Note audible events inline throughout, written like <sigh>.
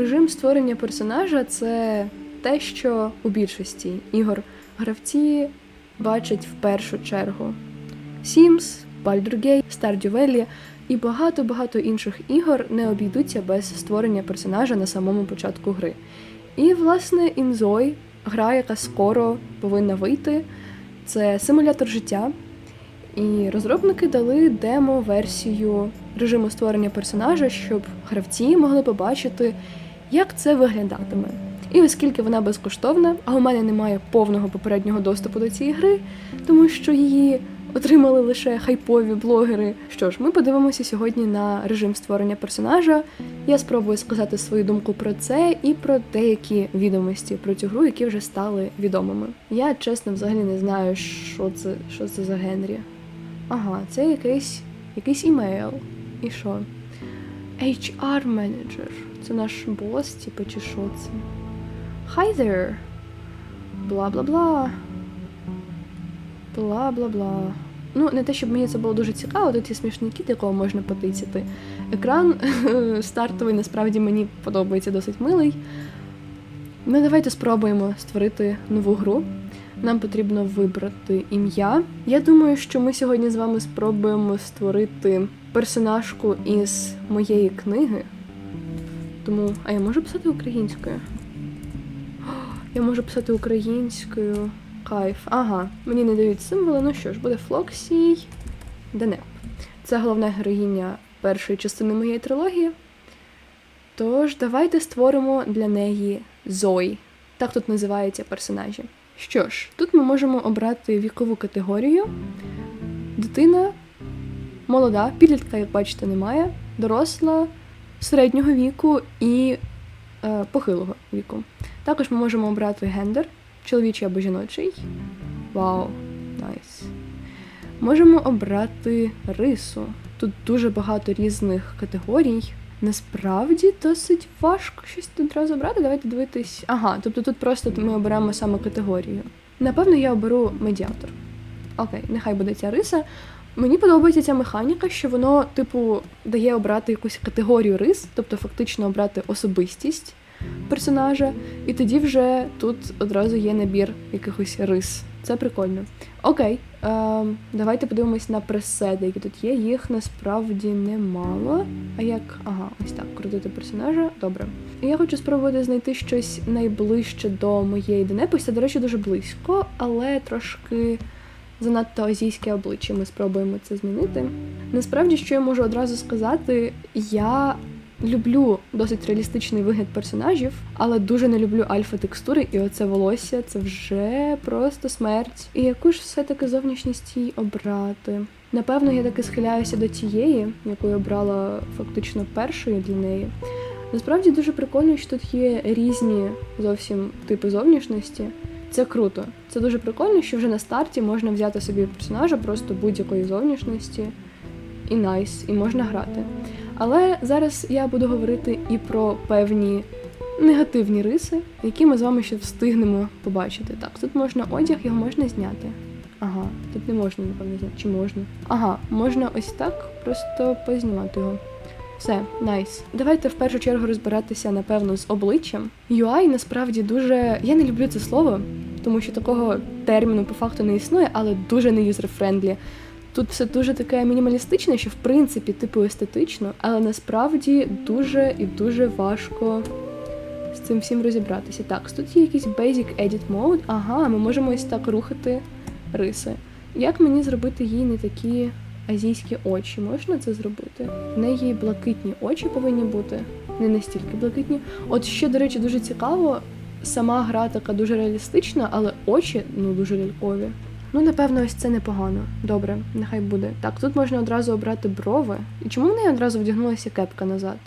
Режим створення персонажа це те, що у більшості ігор гравці бачать в першу чергу. Sims, Baldur's Gate, Stardew Valley і багато-багато інших ігор не обійдуться без створення персонажа на самому початку гри. І, власне, Інзой, гра, яка скоро повинна вийти, це симулятор життя. І розробники дали демо-версію режиму створення персонажа, щоб гравці могли побачити, як це виглядатиме. І оскільки вона безкоштовна, а у мене немає повного попереднього доступу до цієї гри, тому що її отримали лише хайпові блогери. Що ж, ми подивимося сьогодні на режим створення персонажа. Я спробую сказати свою думку про це і про деякі відомості про цю гру, які вже стали відомими. Я чесно взагалі не знаю, що це, що це за Генрі. Ага, це якийсь, якийсь імейл. І що? HR менеджер. Це наш бос, типу, чи що це? Hi there. Бла-бла-бла. Бла-бла-бла. Ну, не те, щоб мені це було дуже цікаво, тут є смішний кіт, якого можна потицяти. Екран <laughs> стартовий насправді мені подобається досить милий. Ну, давайте спробуємо створити нову гру. Нам потрібно вибрати ім'я. Я думаю, що ми сьогодні з вами спробуємо створити персонажку із моєї книги. Тому, а я можу писати українською? Я можу писати українською. Кайф. Ага, мені не дають символи. Ну що ж, буде Флоксій Денеп. Це головна героїня першої частини моєї трилогії. Тож, давайте створимо для неї Зой. Так тут називаються персонажі. Що ж, тут ми можемо обрати вікову категорію. Дитина молода, підлітка, як бачите, немає, доросла, середнього віку і е, похилого віку. Також ми можемо обрати гендер, чоловічий або жіночий. Вау, найс. Можемо обрати рису. Тут дуже багато різних категорій. Насправді досить важко щось тут одразу обрати. Давайте дивитись. Ага, тобто тут просто ми оберемо саме категорію. Напевно, я оберу медіатор. Окей, нехай буде ця риса. Мені подобається ця механіка, що воно, типу, дає обрати якусь категорію рис, тобто фактично обрати особистість персонажа, і тоді вже тут одразу є набір якихось рис. Це прикольно. Окей, е, давайте подивимось на пресети, які тут є. Їх насправді немало. А як. Ага, ось так, крутити персонажа. Добре. Я хочу спробувати знайти щось найближче до моєї Денепи. Це, до речі, дуже близько, але трошки занадто азійське обличчя. Ми спробуємо це змінити. Насправді, що я можу одразу сказати, я люблю досить реалістичний вигляд персонажів, але дуже не люблю альфа-текстури, і оце волосся це вже просто смерть. І яку ж все-таки зовнішність їй обрати? Напевно, я таки схиляюся до тієї, яку я обрала фактично першою для неї. Насправді дуже прикольно, що тут є різні зовсім типи зовнішності. Це круто. Це дуже прикольно, що вже на старті можна взяти собі персонажа просто будь-якої зовнішності і найс, і можна грати. Але зараз я буду говорити і про певні негативні риси, які ми з вами ще встигнемо побачити. Так, тут можна одяг, його можна зняти. Ага, тут не можна, напевно, зняти. Чи можна? Ага, можна ось так просто познімати його. Все, найс. Давайте в першу чергу розбиратися, напевно, з обличчям. UI насправді дуже. Я не люблю це слово, тому що такого терміну по факту не існує, але дуже не юзер-френдлі. Тут все дуже таке мінімалістичне, що в принципі типу естетично, але насправді дуже і дуже важко з цим всім розібратися. Так, тут є якийсь Basic Edit Mode. Ага, ми можемо ось так рухати риси. Як мені зробити їй не такі азійські очі? Можна це зробити? В неї блакитні очі повинні бути, не настільки блакитні. От ще, до речі, дуже цікаво. Сама гра така дуже реалістична, але очі ну дуже лялькові. Ну, напевно, ось це непогано. Добре, нехай буде. Так, тут можна одразу обрати брови. І чому в неї одразу вдягнулася кепка назад?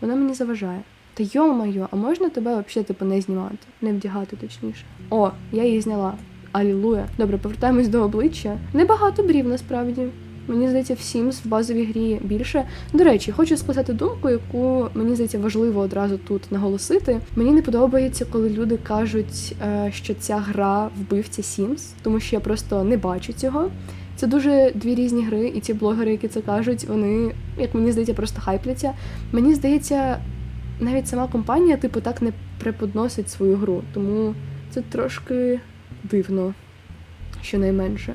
Вона мені заважає. Та йо-моє, а можна тебе взагалі типу не знімати? Не вдягати точніше. О, я її зняла. Алілуя. Добре, повертаємось до обличчя. Небагато брів насправді. Мені здається, в Sims в базовій грі більше. До речі, хочу сказати думку, яку мені здається важливо одразу тут наголосити. Мені не подобається, коли люди кажуть, е, що ця гра вбивця Sims, тому що я просто не бачу цього. Це дуже дві різні гри, і ці блогери, які це кажуть, вони, як мені здається, просто хайпляться. Мені здається, навіть сама компанія, типу, так не преподносить свою гру. Тому це трошки дивно, щонайменше.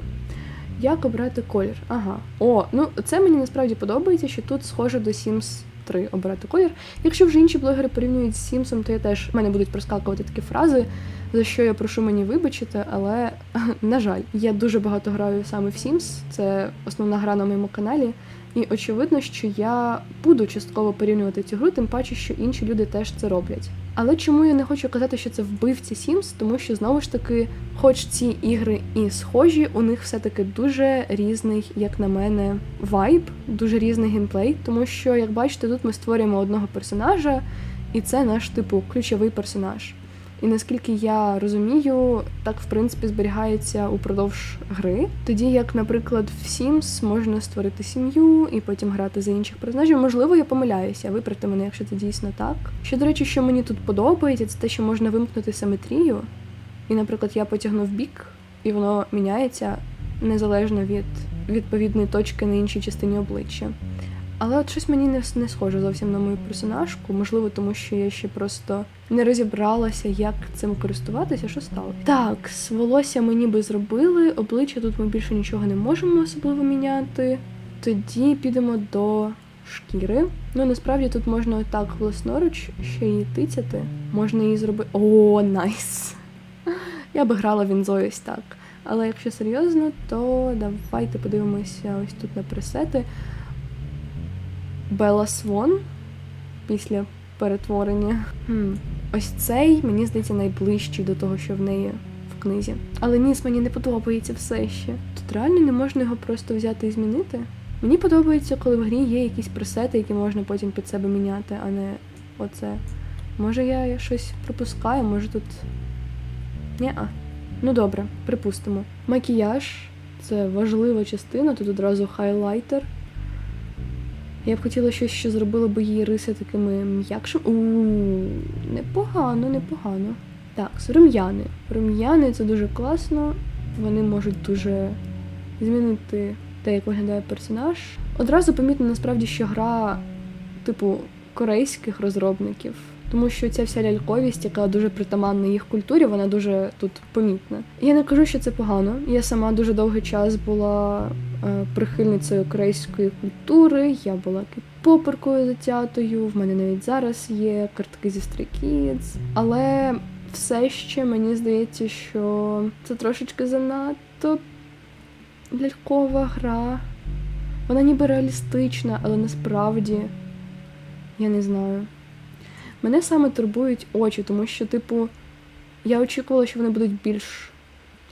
Як обрати колір? Ага. О, ну це мені насправді подобається, що тут схоже до Sims 3 обрати колір. Якщо вже інші блогери порівнюють з Sims, то я теж в мене будуть проскакувати такі фрази, за що я прошу мені вибачити, але <laughs> на жаль, я дуже багато граю саме в Sims, це основна гра на моєму каналі. І очевидно, що я буду частково порівнювати цю гру, тим паче, що інші люди теж це роблять. Але чому я не хочу казати, що це вбивці Sims? Тому що знову ж таки, хоч ці ігри і схожі, у них все-таки дуже різний, як на мене, вайб, дуже різний геймплей. Тому що, як бачите, тут ми створюємо одного персонажа, і це наш типу ключовий персонаж. І наскільки я розумію, так в принципі зберігається упродовж гри. Тоді як, наприклад, в Sims можна створити сім'ю і потім грати за інших персонажів. Можливо, я помиляюся, виправте мене, якщо це дійсно так. Що, до речі, що мені тут подобається, це те, що можна вимкнути симетрію. І, наприклад, я потягну в бік, і воно міняється незалежно від відповідної точки на іншій частині обличчя. Але от щось мені не, не схоже зовсім на мою персонажку. Можливо, тому що я ще просто не розібралася, як цим користуватися, що стало. Так, з волосся ми ніби зробили, обличчя тут ми більше нічого не можемо особливо міняти. Тоді підемо до шкіри. Ну, насправді тут можна так власноруч ще її тицяти. Можна її зробити. О, найс! Я би грала в Інзою ось так. Але якщо серйозно, то давайте подивимося ось тут на пресети. Белла Свон після перетворення. Хм. Ось цей, мені здається, найближчий до того, що в неї в книзі. Але ніс мені не подобається все ще. Тут реально не можна його просто взяти і змінити. Мені подобається, коли в грі є якісь пресети, які можна потім під себе міняти, а не оце. Може я щось пропускаю, може тут. Ні-а. Ну добре, припустимо. Макіяж це важлива частина, тут одразу хайлайтер. Я б хотіла щось, що зробило би її риси такими м'якшими. Непогано, непогано. Так, рум'яни. Рум'яни це дуже класно. Вони можуть дуже змінити те, як виглядає персонаж. Одразу помітно насправді, що гра, типу, корейських розробників. Тому що ця вся ляльковість, яка дуже притаманна їх культурі, вона дуже тут помітна. Я не кажу, що це погано. Я сама дуже довгий час була е, прихильницею корейської культури, я була кіп-поперкою затятою, в мене навіть зараз є картки зі Stray Kids. Але все ще мені здається, що це трошечки занадто лялькова гра. Вона ніби реалістична, але насправді я не знаю. Мене саме турбують очі, тому що, типу, я очікувала, що вони будуть більш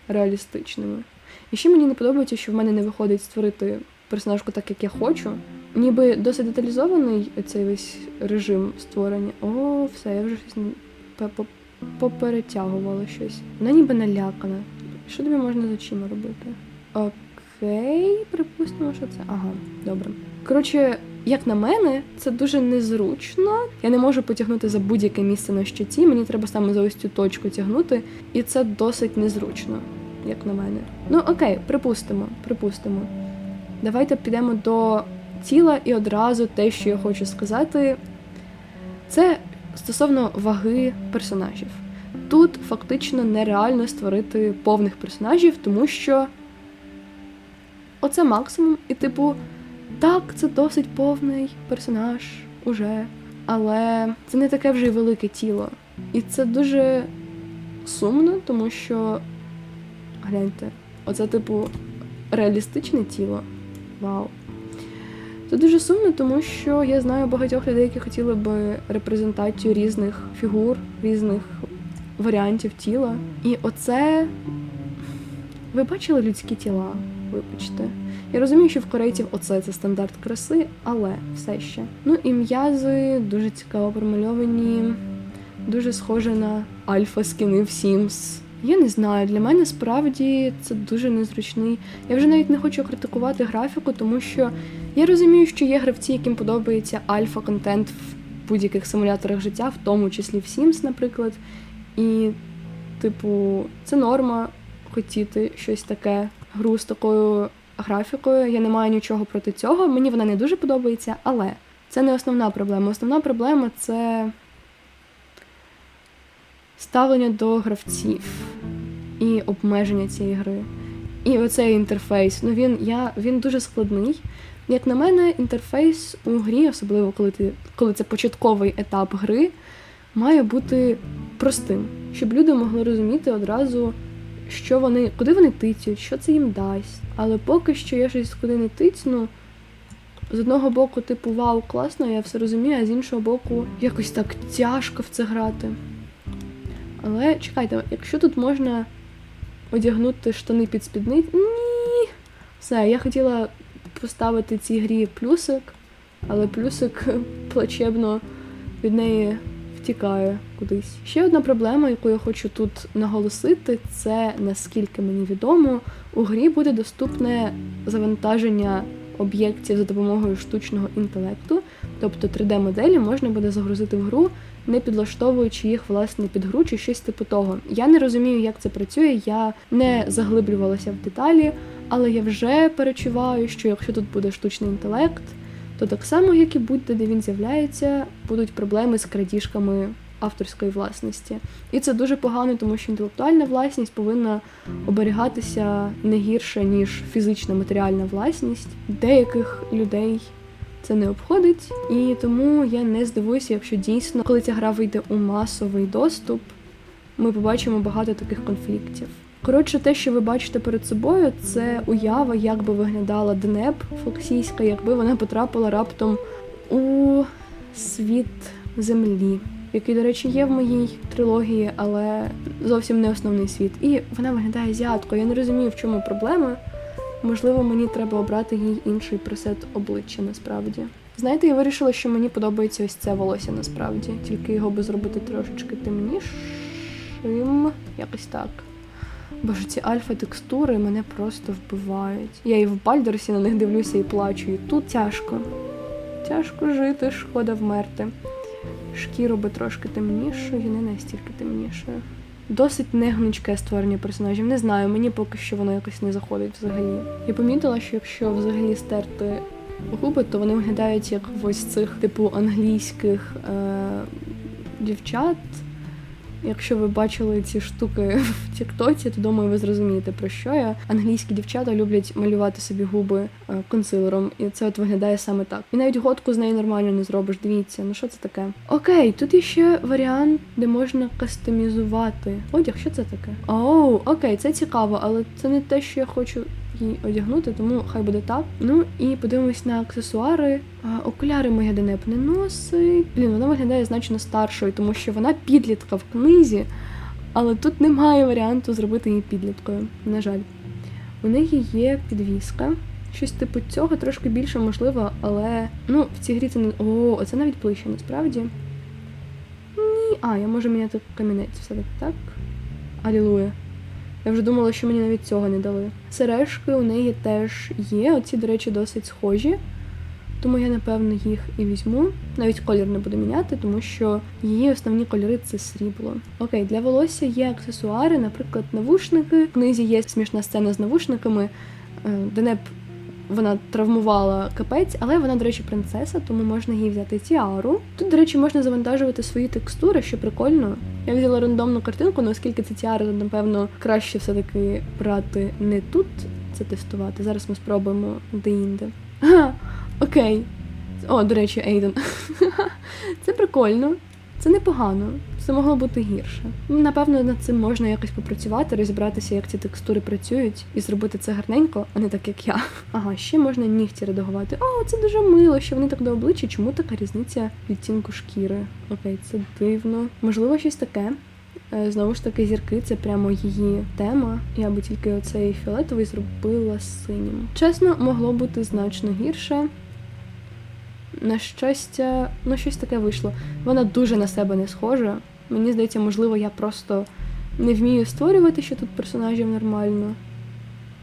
реалістичними. І ще мені не подобається, що в мене не виходить створити персонажку так, як я хочу. Ніби досить деталізований цей весь режим створення. О, все, я вже щось поперетягувала щось. Вона ніби налякана. Що тобі можна з очима робити? Окей, припустимо, що це. Ага, добре. Коротше, як на мене, це дуже незручно. Я не можу потягнути за будь-яке місце на щоці. Мені треба саме за ось цю точку тягнути, і це досить незручно, як на мене. Ну окей, припустимо, припустимо. Давайте підемо до тіла і одразу те, що я хочу сказати, це стосовно ваги персонажів. Тут фактично нереально створити повних персонажів, тому що оце максимум, і типу. Так, це досить повний персонаж уже, але це не таке вже й велике тіло. І це дуже сумно, тому що гляньте, оце, типу, реалістичне тіло. Вау. Це дуже сумно, тому що я знаю багатьох людей, які хотіли би репрезентацію різних фігур, різних варіантів тіла. І оце. Ви бачили людські тіла? Вибачте. Я розумію, що в корейців оце це стандарт краси, але все ще. Ну і м'язи дуже цікаво промальовані, дуже схоже на альфа скини в Sims. Я не знаю, для мене справді це дуже незручний. Я вже навіть не хочу критикувати графіку, тому що я розумію, що є гравці, яким подобається альфа-контент в будь-яких симуляторах життя, в тому числі в Sims, наприклад. І, типу, це норма хотіти щось таке, гру з такою графікою. Я не маю нічого проти цього. Мені вона не дуже подобається, але це не основна проблема. Основна проблема це ставлення до гравців і обмеження цієї гри. І оцей інтерфейс. Ну він я він дуже складний. Як на мене, інтерфейс у грі, особливо коли ти коли це початковий етап гри, має бути простим, щоб люди могли розуміти одразу, що вони, куди вони тицють, що це їм дасть. Але поки що я щось куди не тицну. З одного боку, типу, вау, класно, я все розумію, а з іншого боку, якось так тяжко в це грати. Але чекайте, якщо тут можна одягнути штани під спідниць. Ні. Все, я хотіла поставити цій грі плюсик, але плюсик <laughs> плачебно від неї втікає кудись. Ще одна проблема, яку я хочу тут наголосити, це наскільки мені відомо, у грі буде доступне завантаження об'єктів за допомогою штучного інтелекту, тобто 3D-моделі можна буде загрузити в гру, не підлаштовуючи їх власне під гру чи щось типу того. Я не розумію, як це працює, я не заглиблювалася в деталі, але я вже перечуваю, що якщо тут буде штучний інтелект, то так само, як і будь-де, де він з'являється, будуть проблеми з крадіжками авторської власності. І це дуже погано, тому що інтелектуальна власність повинна оберігатися не гірше, ніж фізична матеріальна власність. Деяких людей це не обходить, і тому я не здивуюся, якщо дійсно, коли ця гра вийде у масовий доступ, ми побачимо багато таких конфліктів. Коротше, те, що ви бачите перед собою, це уява, як би виглядала Днеп Фоксійська, якби вона потрапила раптом у світ землі, який, до речі, є в моїй трилогії, але зовсім не основний світ. І вона виглядає азіаткою. Я не розумію, в чому проблема. Можливо, мені треба обрати їй інший пресет обличчя насправді. Знаєте, я вирішила, що мені подобається ось це волосся насправді, тільки його би зробити трошечки темнішим. Якось так. Боже, ці альфа-текстури мене просто вбивають. Я і в Бальдерсі на них дивлюся і плачу. І тут тяжко. Тяжко жити, шкода вмерти. Шкіру би трошки темнішою, не настільки темнішою. Досить негнучке створення персонажів. Не знаю, мені поки що воно якось не заходить взагалі. Я помітила, що якщо взагалі стерти губи, то вони виглядають як ось цих типу англійських е- дівчат. Якщо ви бачили ці штуки <laughs> в Тіктоці, то думаю, ви зрозумієте про що я. Англійські дівчата люблять малювати собі губи е, консилером, і це от виглядає саме так. І навіть годку з неї нормально не зробиш. Дивіться, ну що це таке? Окей, тут є ще варіант, де можна кастомізувати. Одяг, що це таке? Оу, окей, це цікаво, але це не те, що я хочу її одягнути, тому хай буде так. Ну і подивимось на аксесуари. А, окуляри моя Денеп не носить. Блін, вона виглядає значно старшою, тому що вона підлітка в книзі, але тут немає варіанту зробити її підліткою. На жаль, у неї є підвіска. Щось типу цього трошки більше можливо, але ну в цій грі це не. О, це навіть ближче насправді. Ні, а, я можу міняти камінець все-таки, так? Алілуя. Я вже думала, що мені навіть цього не дали. Сережки у неї теж є. Оці, до речі, досить схожі. Тому я, напевно, їх і візьму. Навіть колір не буду міняти, тому що її основні кольори це срібло. Окей, для волосся є аксесуари, наприклад, навушники. В книзі є смішна сцена з навушниками. Е, Денеп вона травмувала капець, але вона, до речі, принцеса, тому можна їй взяти тіару. Тут, до речі, можна завантажувати свої текстури, що прикольно. Я взяла рандомну картинку, але оскільки це тіара, то напевно краще все-таки брати не тут це тестувати. Зараз ми спробуємо де-інде. Окей. О, до речі, Ейден. <laughs> це прикольно. Це непогано, це могло бути гірше. Ну, Напевно, над цим можна якось попрацювати, розібратися, як ці текстури працюють, і зробити це гарненько, а не так, як я. Ага, ще можна нігті редагувати. О, це дуже мило, що вони так до обличчя. Чому така різниця відтінку шкіри? Окей, це дивно. Можливо, щось таке. Е, Знову ж таки, зірки це прямо її тема. Я би тільки оцей фіолетовий зробила синім. Чесно, могло бути значно гірше. На щастя, ну щось таке вийшло. Вона дуже на себе не схожа. Мені здається, можливо, я просто не вмію створювати ще тут персонажів нормально.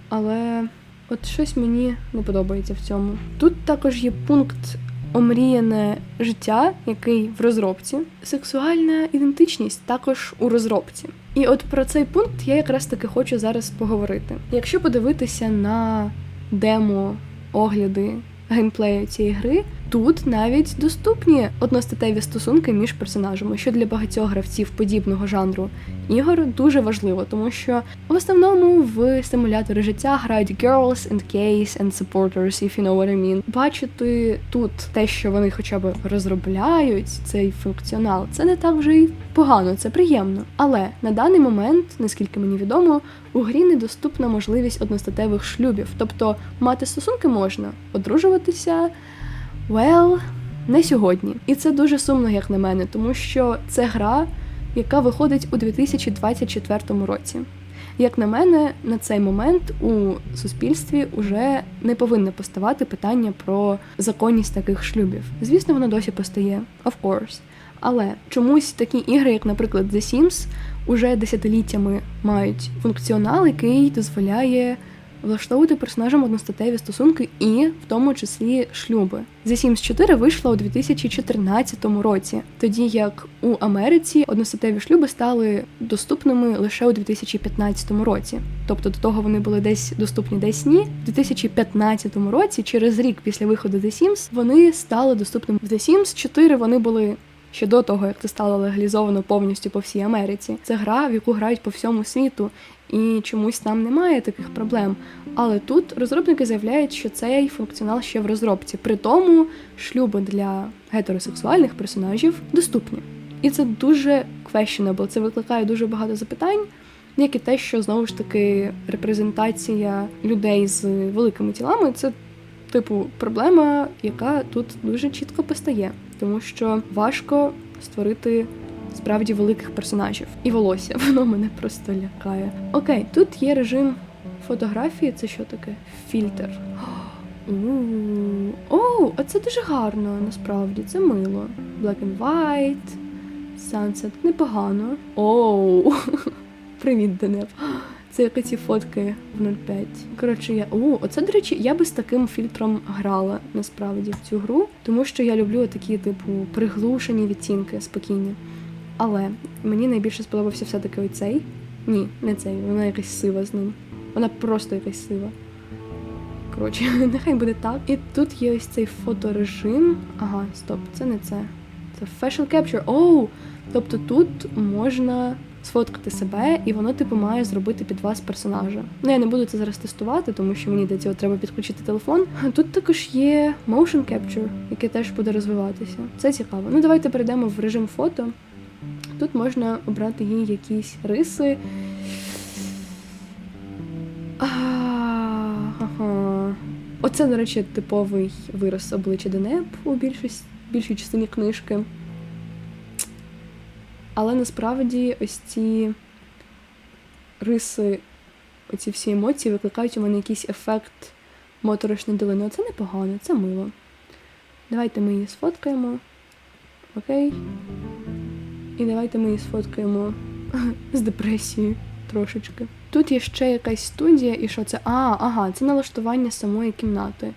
Але от щось мені не подобається в цьому. Тут також є пункт омріяне життя, який в розробці. Сексуальна ідентичність також у розробці. І от про цей пункт я якраз таки хочу зараз поговорити. Якщо подивитися на демо огляди геймплею цієї гри, тут навіть доступні одностатеві стосунки між персонажами, що для багатьох гравців подібного жанру ігор дуже важливо, тому що в основному в симулятори життя грають girls and gays and supporters, if you know what I mean. Бачити тут те, що вони хоча б розробляють цей функціонал, це не так вже й погано, це приємно. Але на даний момент, наскільки мені відомо, у грі недоступна можливість одностатевих шлюбів, тобто мати стосунки можна, одружуватися. Well, не сьогодні. І це дуже сумно, як на мене, тому що це гра, яка виходить у 2024 році. Як на мене, на цей момент у суспільстві вже не повинно поставати питання про законність таких шлюбів. Звісно, воно досі постає, of course. Але чомусь такі ігри, як, наприклад, The Sims, уже десятиліттями мають функціонал, який дозволяє влаштовувати персонажам одностатеві стосунки і в тому числі шлюби. The Sims 4 вийшла у 2014 році, тоді як у Америці одностатеві шлюби стали доступними лише у 2015 році. Тобто до того вони були десь доступні, десь ні. У 2015 році, через рік після виходу The Sims, вони стали доступними. В The Sims 4 вони були ще до того, як це стало легалізовано повністю по всій Америці. Це гра, в яку грають по всьому світу, і чомусь там немає таких проблем. Але тут розробники заявляють, що цей функціонал ще в розробці. При тому шлюби для гетеросексуальних персонажів доступні. І це дуже questionable, це викликає дуже багато запитань, як і те, що знову ж таки репрезентація людей з великими тілами це типу проблема, яка тут дуже чітко постає, тому що важко створити справді великих персонажів. І волосся, <laughs> воно мене просто лякає. Окей, тут є режим фотографії. Це що таке? Фільтр. Оу, а це дуже гарно, насправді. Це мило. Black and white, sunset. Непогано. Оу. <laughs> Привіт, Денеп. Це як ці фотки в 0.5. Коротше, я. О, оце, до речі, я би з таким фільтром грала насправді в цю гру, тому що я люблю такі, типу, приглушені відтінки, спокійні. Але мені найбільше сподобався все-таки оцей. Ні, не цей, вона якась сива з ним. Вона просто якась сива. Коротше, <laughs> нехай буде так. І тут є ось цей фоторежим. Ага, стоп, це не це. Це facial capture. Оу! Тобто тут можна сфоткати себе, і воно, типу, має зробити під вас персонажа. Ну, я не буду це зараз тестувати, тому що мені для цього треба підключити телефон. Тут також є motion capture, яке теж буде розвиватися. Це цікаво. Ну, давайте перейдемо в режим фото. Тут можна обрати їй якісь риси. Оце, до речі, типовий вираз обличчя Денеп у більшості, більшій частині книжки. Але насправді ось ці риси, оці всі емоції викликають у мене якийсь ефект моторошної долини. Оце непогано, це мило. Давайте ми її сфоткаємо. Окей. І давайте ми її сфоткаємо <laughs> з депресією трошечки. Тут є ще якась студія, і що це? А, ага, це налаштування самої кімнати.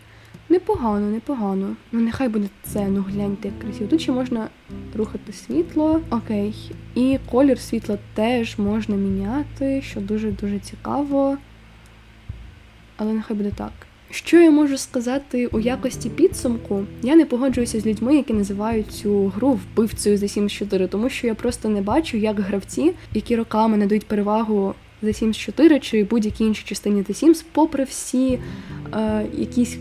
Непогано, непогано. Ну, нехай буде це, ну гляньте, як красиво. Тут ще можна рухати світло. Окей. І колір світла теж можна міняти, що дуже-дуже цікаво. Але нехай буде так. Що я можу сказати у якості підсумку? Я не погоджуюся з людьми, які називають цю гру вбивцею за Sims 4, тому що я просто не бачу, як гравці, які роками надають перевагу за Sims 4 чи будь-якій іншій частині The Sims, попри всі е, якісь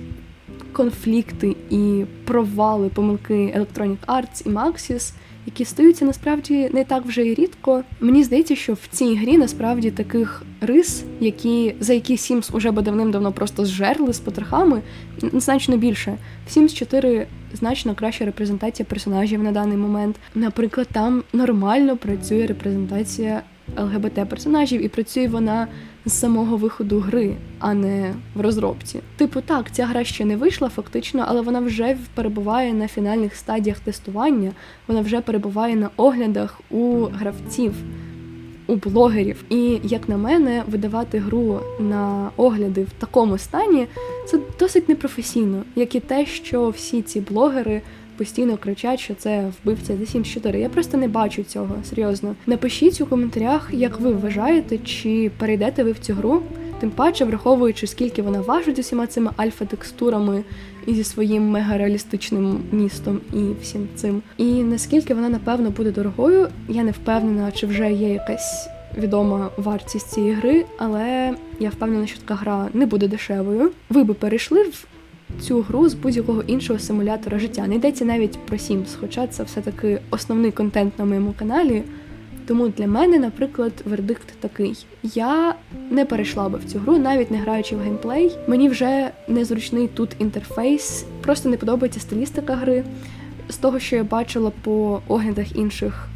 конфлікти і провали, помилки Electronic Arts і Maxis, які стаються насправді не так вже й рідко. Мені здається, що в цій грі насправді таких рис, які за які Sims уже би давним-давно просто зжерли з потрохами, значно більше. В Sims 4 значно краща репрезентація персонажів на даний момент. Наприклад, там нормально працює репрезентація ЛГБТ персонажів, і працює вона з самого виходу гри, а не в розробці. Типу, так, ця гра ще не вийшла фактично, але вона вже перебуває на фінальних стадіях тестування, вона вже перебуває на оглядах у гравців. У блогерів, і як на мене, видавати гру на огляди в такому стані це досить непрофесійно, як і те, що всі ці блогери постійно кричать, що це вбивця The Sims 4. Я просто не бачу цього серйозно. Напишіть у коментарях, як ви вважаєте, чи перейдете ви в цю гру. Тим паче, враховуючи, скільки вона важить усіма цими альфа-текстурами і зі своїм мегареалістичним містом і всім цим. І наскільки вона, напевно, буде дорогою, я не впевнена, чи вже є якась відома вартість цієї гри, але я впевнена, що така гра не буде дешевою. Ви би перейшли в цю гру з будь-якого іншого симулятора життя. Не йдеться навіть про Sims, хоча це все-таки основний контент на моєму каналі. Тому для мене, наприклад, вердикт такий: я не перейшла би в цю гру, навіть не граючи в геймплей. Мені вже незручний тут інтерфейс, просто не подобається стилістика гри. З того, що я бачила по оглядах інших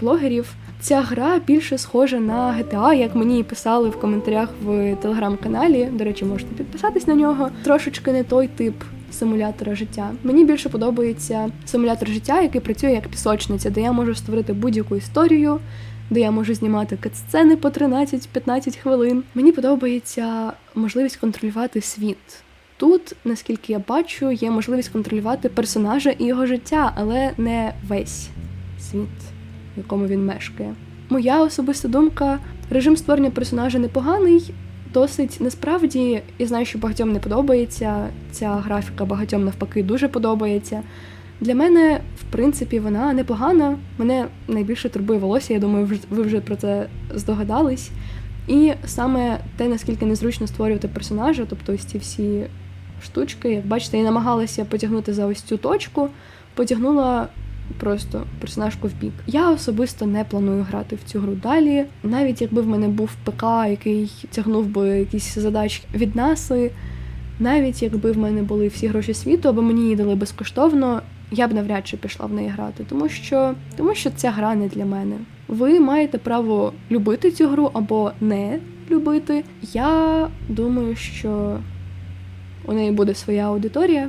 блогерів, ця гра більше схожа на GTA, як мені писали в коментарях в телеграм-каналі. До речі, можете підписатись на нього. Трошечки не той тип симулятора життя. Мені більше подобається симулятор життя, який працює як пісочниця, де я можу створити будь-яку історію, де я можу знімати катсцени по 13-15 хвилин. Мені подобається можливість контролювати світ. Тут, наскільки я бачу, є можливість контролювати персонажа і його життя, але не весь світ, в якому він мешкає. Моя особиста думка: режим створення персонажа непоганий, досить насправді я знаю, що багатьом не подобається ця графіка, багатьом навпаки дуже подобається. Для мене, в принципі, вона непогана. Мене найбільше турбує волосся, я думаю, ви вже про це здогадались. І саме те, наскільки незручно створювати персонажа, тобто ось ці всі штучки, як бачите, я намагалася потягнути за ось цю точку, потягнула просто персонажку в бік. Я особисто не планую грати в цю гру далі. Навіть якби в мене був ПК, який тягнув би якісь задачки від наси, навіть якби в мене були всі гроші світу, або мені її дали безкоштовно, я б навряд чи пішла в неї грати, тому що, тому що ця гра не для мене. Ви маєте право любити цю гру або не любити. Я думаю, що у неї буде своя аудиторія.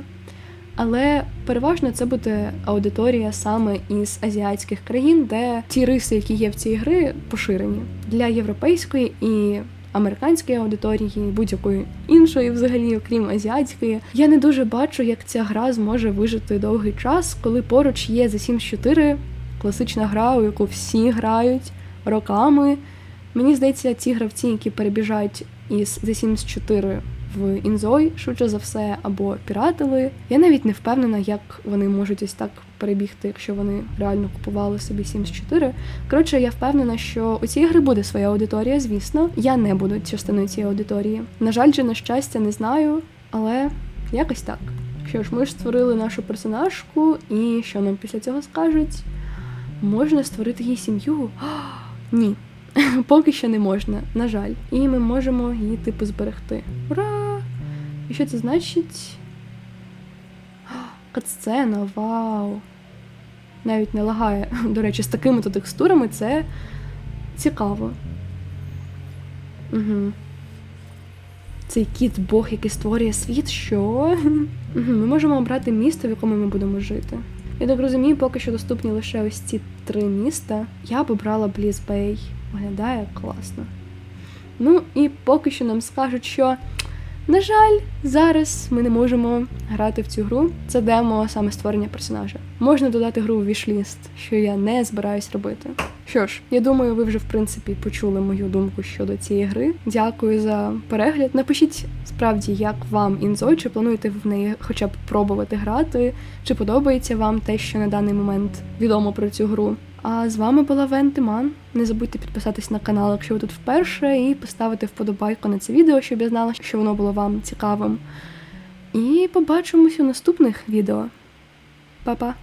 Але переважно це буде аудиторія саме із азіатських країн, де ті риси, які є в цій гри, поширені для європейської і американської аудиторії, будь-якої іншої, взагалі, окрім азіатської. Я не дуже бачу, як ця гра зможе вижити довгий час, коли поруч є The Sims 4, класична гра, у яку всі грають роками. Мені здається, ті гравці, які перебіжають із The Sims 4 в Інзой, швидше за все, або піратили. Я навіть не впевнена, як вони можуть ось так перебігти, якщо вони реально купували собі Sims 4. Коротше, я впевнена, що у цій гри буде своя аудиторія, звісно. Я не буду частиною цієї аудиторії. На жаль, чи на щастя, не знаю, але якось так. Що ж, ми ж створили нашу персонажку, і що нам після цього скажуть? Можна створити їй сім'ю? Ні. <laughs> Поки що не можна, на жаль. І ми можемо її типу зберегти. Ура! І що це значить? <gasps> Катсцена, вау! Навіть не лагає. <laughs> До речі, з такими то текстурами це цікаво. Угу. Цей кіт Бог, який створює світ, що? <laughs> Ми можемо обрати місто, в якому ми будемо жити. Я так розумію, поки що доступні лише ось ці три міста. Я б обрала Бліз Бей. Виглядає класно. Ну і поки що нам скажуть, що, на жаль, зараз ми не можемо грати в цю гру. Це демо саме створення персонажа. Можна додати гру у вішліст, що я не збираюсь робити. Що ж, я думаю, ви вже в принципі почули мою думку щодо цієї гри. Дякую за перегляд. Напишіть справді, як вам інзой, чи плануєте в неї хоча б пробувати грати, чи подобається вам те, що на даний момент відомо про цю гру. А з вами була Вентиман. Не забудьте підписатись на канал, якщо ви тут вперше, і поставити вподобайку на це відео, щоб я знала, що воно було вам цікавим. І побачимось у наступних відео. Па-па!